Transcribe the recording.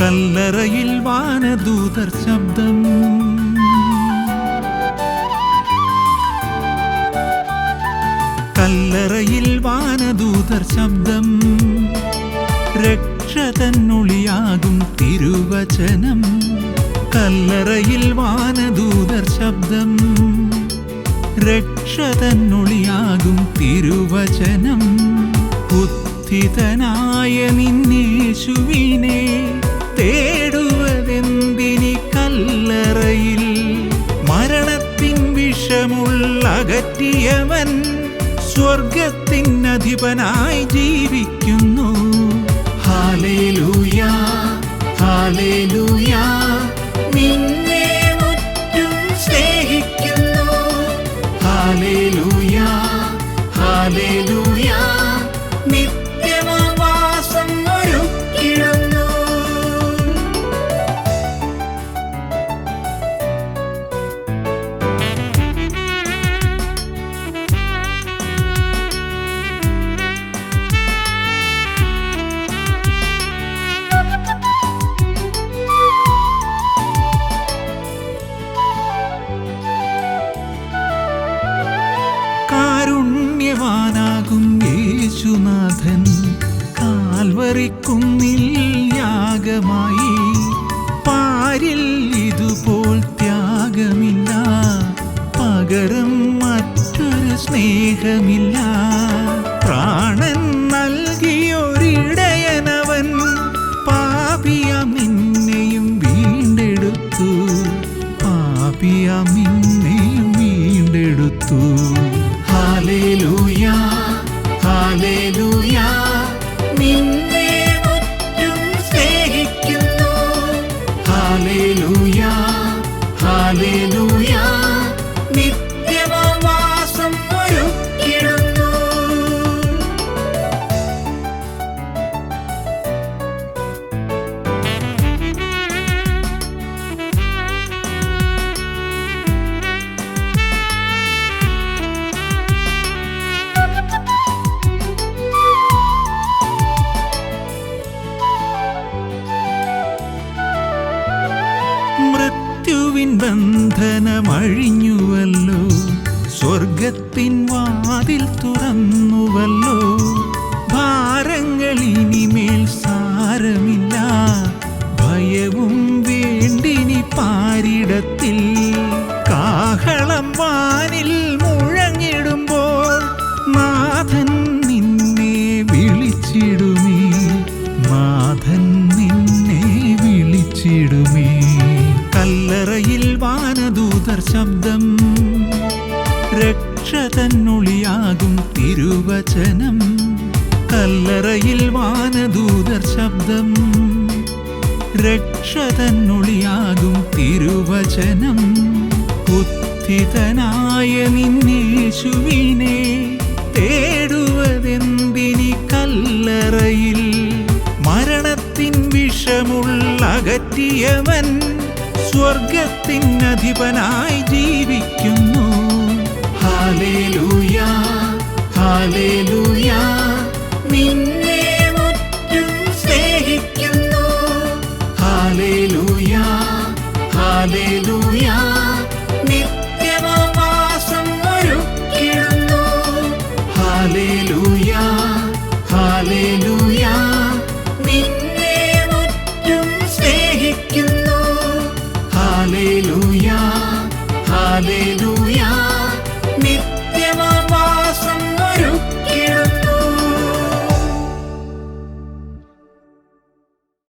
കല്ലറയിൽ വാനദൂതർ ശബ്ദം. കല്ലറയിൽ വാനദൂതർ ശബ്ദം. രക്ഷതന്നുളിയാകും തിരുവചനം. കല്ലറയിൽ വാനദൂതർ ശബ്ദം. രക്ഷതന്നുളിയാകും തിരുവചനം. ഉത്ഥിതനായ നിന്നേശുവിനെ തേടുവതെന്തിനി കല്ലറയിൽ? മരണത്തിൻ വിഷമുള്ളകറ്റിയവൻ സ്വർഗത്തിൻ അധിപനായി ജീവിക്കുന്നു. ഹാലേലൂയ ഹാലേലൂയ കാരുണ്യവാനാകും യേശുനാഥൻ. കാൽവറിക്കുന്നിൽ യാഗമായി. പാരിൽ ഇതുപോൽ ത്യാഗമില്ല. പകരം മറ്റൊരു സ്നേഹമില്ല. പ്രാണൻ നൽകിയൊരിടയനവൻ. പാപിയ നിന്നെയും വീണ്ടെടുത്തു. പാപിയ നിന്നെയും വീണ്ടെടുത്തു. ഹാലേലൂയ. മൃത്യുവിൻ ബന്ധനമഴിഞ്ഞുവല്ലോ. സ്വർഗത്തിൻ വാതിൽ തുറന്നുവല്ലോ. ഭാരങ്ങൾ ഇനിമേൽ സാരമില്ല. ഭയവും വേണ്ടിനി പാരിടത്തിൽ. കാഹളം വാനിൽ മുഴങ്ങിടുമ്പോൾ നാഥൻ നിന്നെ വിളിച്ചിടുമേ. നാഥൻ ശബ്ദം. രക്ഷ തന്നൊളിയാകും തിരുവചനം. കല്ലറയിൽ വാനദൂതർ ശബ്ദം. രക്ഷ തന്നൊളിയാകും തിരുവചനം. ഉത്ഥിതനായ നിന്നേശുവിനെ തേടുവതെന്തിനി കല്ലറയിൽ? മരണത്തിൻ വിഷമുള്ളകറ്റിയവൻ സ്വർഗത്തിൻ അധിപനായി ജീവിക്കുന്നു. Hallelujah hallelujah.